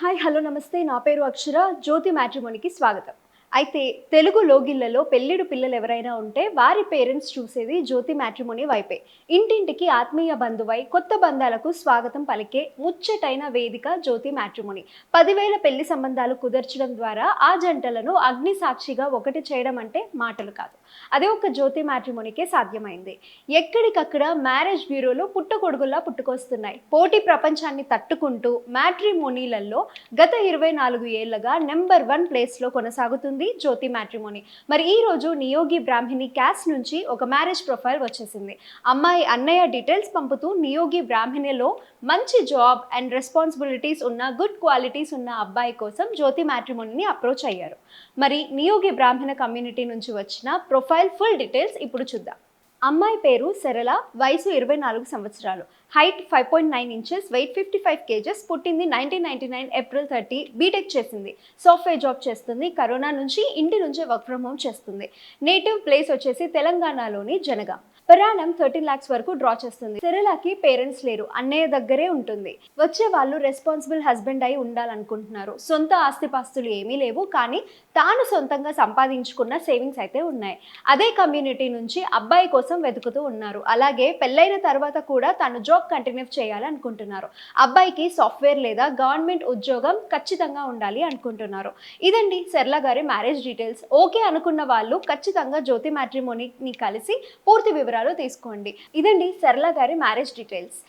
Hi hello నమస్తే. నా పేరు అక్షర. జ్యోతి మ్యాట్రిమోనికి స్వాగతం. అయితే తెలుగు లోగిళ్ళలో పెళ్ళిడు పిల్లలు ఎవరైనా ఉంటే వారి పేరెంట్స్ చూసేది జ్యోతి మ్యాట్రిమోని వైపే. ఇంటింటికి ఆత్మీయ బంధువై కొత్త బంధాలకు స్వాగతం పలికే ముచ్చటైన వేదిక జ్యోతి మ్యాట్రిమోని. పదివేల పెళ్ళి సంబంధాలు కుదర్చడం ద్వారా ఆ జంటలను అగ్ని సాక్షిగా ఒకటి చేయడం అంటే మాటలు కాదు. అదే ఒక జ్యోతి మ్యాట్రిమోనికే సాధ్యమైంది. ఎక్కడికక్కడ మ్యారేజ్ బ్యూరోలు పుట్టకొడుగుల్లా పుట్టుకొస్తున్నాయి. పోటీ ప్రపంచాన్ని తట్టుకుంటూ మ్యాట్రిమోనీలలో గత ఇరవై నాలుగు ఏళ్ళుగా నెంబర్ వన్ ప్లేస్లో కొనసాగుతుంది. జ్యోతి మ్యాట్రిమోని. మరి ఈ రోజు నియోగి బ్రాహ్మిణి క్యాస్ట్ నుంచి ఒక మ్యారేజ్ ప్రొఫైల్ వచ్చేసింది. అమ్మాయి అన్నయ్య డీటెయిల్స్ పంపుతూ నియోగి బ్రాహ్మిణిలో మంచి జాబ్ అండ్ రెస్పాన్సిబిలిటీస్ ఉన్న గుడ్ క్వాలిటీస్ ఉన్న అబ్బాయి కోసం జ్యోతి మ్యాట్రిమోనిని అప్రోచ్ అయ్యారు. మరి నియోగి బ్రాహ్మణ కమ్యూనిటీ నుంచి వచ్చిన ప్రొఫైల్ ఫుల్ డీటెయిల్స్ ఇప్పుడు చూద్దాం. అమ్మాయి పేరు సరళ వయసు ఇరవై నాలుగు సంవత్సరాలు. Height five point nine inches weight fifty five kgs పుట్టింది nineteen ninety nine April thirty B Tech చేసింది. సాఫ్ట్వేర్ జాబ్ చేస్తుంది కరోనా నుంచి ఇంటి నుంచే వర్క్ ఫ్రమ్ హోమ్ చేస్తుంది. నేటివ్ ప్లేస్ వచ్చేసి తెలంగాణలోని జనగాం. ప్రయాణం థర్టీన్ లాక్స్ వరకు డ్రా చేస్తుంది. సరళకి పేరెంట్స్ లేరు అన్నయ్య దగ్గరే ఉంటుంది. వచ్చే వాళ్ళు రెస్పాన్సిబుల్ హస్బెండ్ అయి ఉండాలనుకుంటున్నారు. సొంత ఆస్తిపాస్తులు ఏమీ లేవు కానీ తాను సొంతంగా సంపాదించుకున్న సేవింగ్స్ అయితే ఉన్నాయి. అదే కమ్యూనిటీ నుంచి అబ్బాయి కోసం వెతుకుతూ ఉన్నారు. అలాగే పెళ్ళైన తర్వాత కూడా తాను జాబ్ కంటిన్యూ చేయాలనుకుంటున్నారు. అబ్బాయికి సాఫ్ట్వేర్ లేదా గవర్నమెంట్ ఉద్యోగం ఖచ్చితంగా ఉండాలి అనుకుంటున్నారు. ఇదండి సర్లా గారి మ్యారేజ్ డీటెయిల్స్ ఓకే అనుకున్న వాళ్ళు ఖచ్చితంగా జ్యోతి మ్యాట్రిమోనీని కలిసి పూర్తి వివరాలు తీసుకోండి. ఇదండి సర్లా గారి మ్యారేజ్ డీటెయిల్స్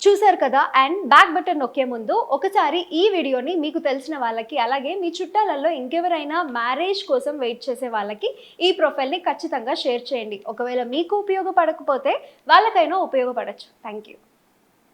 చూసారు కదా? అండ్ బ్యాక్ బటన్ నొక్కే ముందు ఒకసారి ఈ వీడియోని మీకు తెలిసిన వాళ్ళకి అలాగే మీ చుట్టాలలో ఇంకెవరైనా మ్యారేజ్ కోసం వెయిట్ చేసే వాళ్ళకి ఈ ప్రొఫైల్ని ఖచ్చితంగా షేర్ చేయండి. ఒకవేళ మీకు ఉపయోగపడకపోతే వాళ్ళకైనా ఉపయోగపడచ్చు. Thank you